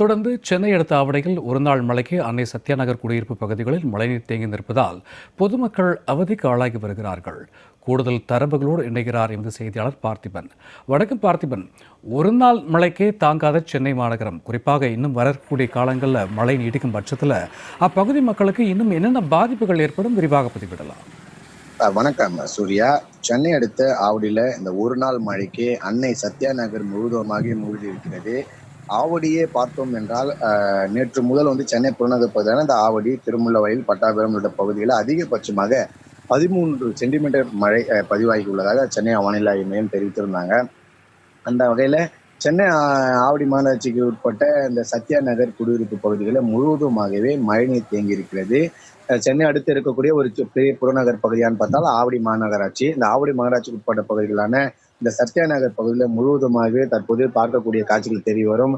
தொடர்ந்து சென்னை அடுத்த ஆவடையில் ஒருநாள் மழைக்கு அன்னை சத்யாநகர் குடியிருப்பு பகுதிகளில் மழைநீர் தேங்கி நிற்பதால் பொதுமக்கள் அவதிக்கு ஆளாகி வருகிறார்கள். கூடுதல் தரவுகளோடு இணைகிறார் எமது செய்தியாளர் பார்த்திபன். வணக்கம் பார்த்திபன். ஒரு நாள் மழைக்கே தாங்காத சென்னை மாநகரம். குறிப்பாக இன்னும் வரக்கூடிய காலங்களில் மழை நீடிக்கும் பட்சத்தில் அப்பகுதி மக்களுக்கு இன்னும் என்னென்ன பாதிப்புகள் ஏற்படும் விரிவாக பதிவிடலாம். வணக்கம். சூர்யா சென்னை அடுத்த ஆவடியில் இந்த ஒரு நாள் மழைக்கு அன்னை சத்யா நகர் முழுவதுமாக மூழ்கி இருக்கிறது. ஆவடியே பார்த்தோம் என்றால் நேற்று முதல் வந்து சென்னை புறநகர் பகுதியான இந்த ஆவடி திருமுல்லவயல் பட்டாபுரம் உள்ளிட்ட பகுதிகளில் அதிகபட்சமாக பதிமூன்று சென்டிமீட்டர் மழை பதிவாகி உள்ளதாக சென்னை வானிலை மையம் தெரிவித்திருந்தாங்க. அந்த வகையில் சென்னை ஆவடி மாநகராட்சிக்கு உட்பட்ட இந்த சத்யா நகர் குடியிருப்பு பகுதிகளில் முழுவதுமாகவே மழைநீர் தேங்கி இருக்கிறது சென்னை அடுத்து இருக்கக்கூடிய ஒரு பெரிய புறநகர் பகுதியான்னு பார்த்தால் ஆவடி மாநகராட்சி. இந்த ஆவடி மாநகராட்சிக்கு உட்பட்ட பகுதிகளான இந்த சத்யா நகர் பகுதியில் முழுவதுமாகவே தற்போது பார்க்கக்கூடிய காட்சிகள் தெரிய வரும்.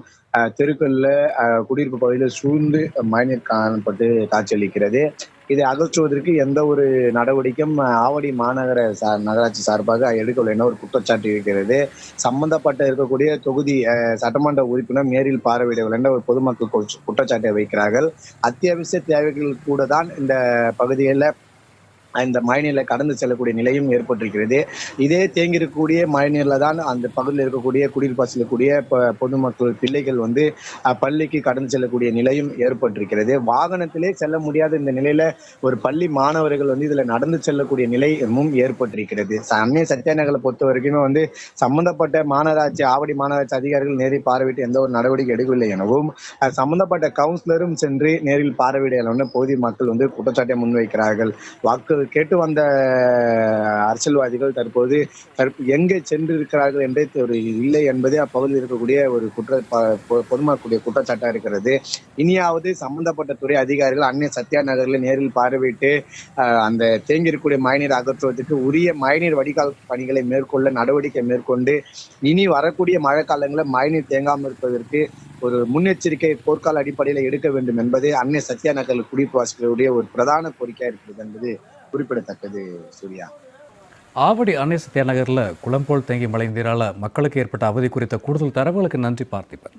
தெருக்கல்ல குடியிருப்பு பகுதியில் சூழ்ந்து மழைநீர் காணப்பட்டு காட்சியளிக்கிறது இதை அகற்றுவதற்கு எந்த ஒரு நடவடிக்கையும் ஆவடி மாநகர சா- நகராட்சி சார்பாக எடுக்கவில்லை என ஒரு குற்றச்சாட்டு இருக்கிறது. சம்பந்தப்பட்ட இருக்கக்கூடிய தொகுதி சட்டமன்ற உறுப்பினர் நேரில் பார்வையிடவில்லை என்ற ஒரு பொதுமக்கள் குற்றச்சாட்டை வைக்கிறார்கள். அத்தியாவசிய தேவைகள் கூட தான் இந்த பகுதிகளில் இந்த மழைநீரில் கடந்து செல்லக்கூடிய நிலையும் ஏற்பட்டிருக்கிறது. இதே தேங்கியிருக்கக்கூடிய மழைநீரில் தான் அந்த பகுதியில் இருக்கக்கூடிய குடியிருப்பு செல்லக்கூடிய பொதுமக்கள் பிள்ளைகள் வந்து பள்ளிக்கு கடந்து செல்லக்கூடிய நிலையும் ஏற்பட்டிருக்கிறது. வாகனத்திலே செல்ல முடியாத இந்த நிலையில ஒரு பள்ளி மாணவர்கள் வந்து இதுல நடந்து செல்லக்கூடிய நிலையும் ஏற்பட்டிருக்கிறது. ச- அன்னை சத்தியாநகரை பொறுத்த வரைக்குமே வந்து சம்பந்தப்பட்ட மாநகராட்சி ஆவடி மாநகராட்சி அதிகாரிகள் நேரில் பார்வையிட்டு எந்த ஒரு நடவடிக்கை எடுக்கவில்லை எனவும் சம்பந்தப்பட்ட கவுன்சிலரும் சென்று நேரில் பார்வையிட பகுதி மக்கள் வந்து குற்றச்சாட்டை முன்வைக்கிறார்கள். வாக்கு கேட்டு வந்த அரசியல்வாதிகள் தற்போது எங்கே சென்று இருக்கிறார்கள் என்றே ஒரு இல்லை என்பதே அப்பகுதியில் இருக்கக்கூடிய ஒரு குற்ற பொதுமக்கூடிய பொதுமக்களுடைய குற்றச்சாட்டா இருக்கிறது. இனியாவது சம்பந்தப்பட்ட துறை அதிகாரிகள் அன்னை சத்யா நகரில் நேரில் பார்வையிட்டு அந்த தேங்கியிருக்கக்கூடிய மழைநீர் அகற்றுவதற்கு உரிய மழைநீர் வடிகால் பணிகளை மேற்கொள்ள நடவடிக்கை மேற்கொண்டு இனி வரக்கூடிய மழை காலங்களில் மழைநீர் தேங்காமல் இருப்பதற்கு ஒரு முன்னெச்சரிக்கை போர்க்கால அடிப்படையில் எடுக்க வேண்டும் என்பது அன்னை சத்யா நகர் குடியிருப்புவாசிகளுடைய ஒரு பிரதான கோரிக்கையாக இருக்கிறது என்பது குறிப்பிடத்தக்கது சூர்யா. ஆவடி அன்னை சத்யாநகரில் குளம்போல் தேங்கி மழை நீரால மக்களுக்கு ஏற்பட்ட அவதி குறித்த கூடுதல் தரவுகளுக்கு நன்றி பார்த்திபன்.